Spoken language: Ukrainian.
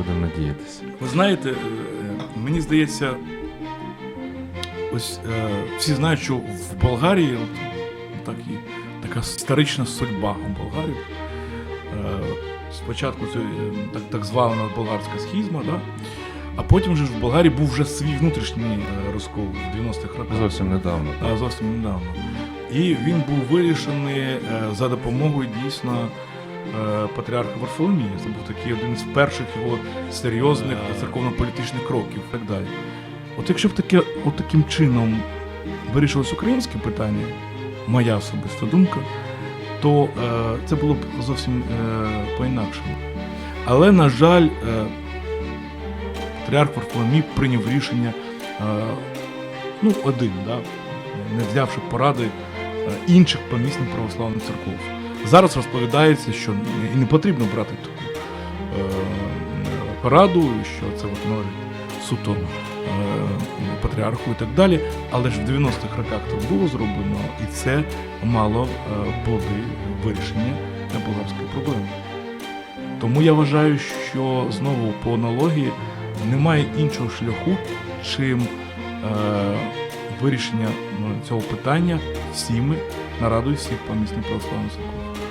Будемо надіятися. Ви знаєте, е, мені здається, ось е, всі знають, що в Болгарії так, і, така історична судьба у Болгарів. Е, Спочатку це так, так звана болгарська схізма, да? а потім же ж в Болгарії був вже свій внутрішній розкол в 90-х роках. Зовсім недавно. А, зовсім недавно. І він був вирішений за допомогою дійсно патріарха Варфоломія. Це був такий один з перших його серйозних церковно-політичних кроків і так далі. От якщо б таке, от таким чином вирішилось українське питання, моя особиста думка, то е, це було б зовсім е, по-інакшому. Але, на жаль, е, патріарх Варфоломій прийняв рішення е, ну, один, да, не взявши поради е, інших помісних православних церков. Зараз розповідається, що і не потрібно брати таку е, пораду, що це от суто е, патріарху і так далі. Але ж в 90-х роках це було зроблено, і це мало е, плоди вирішення болгарської проблеми. Тому я вважаю, що знову по аналогії немає іншого шляху, чим е, вирішення ну, цього питання всіми нарадою всіх помісних православних церков.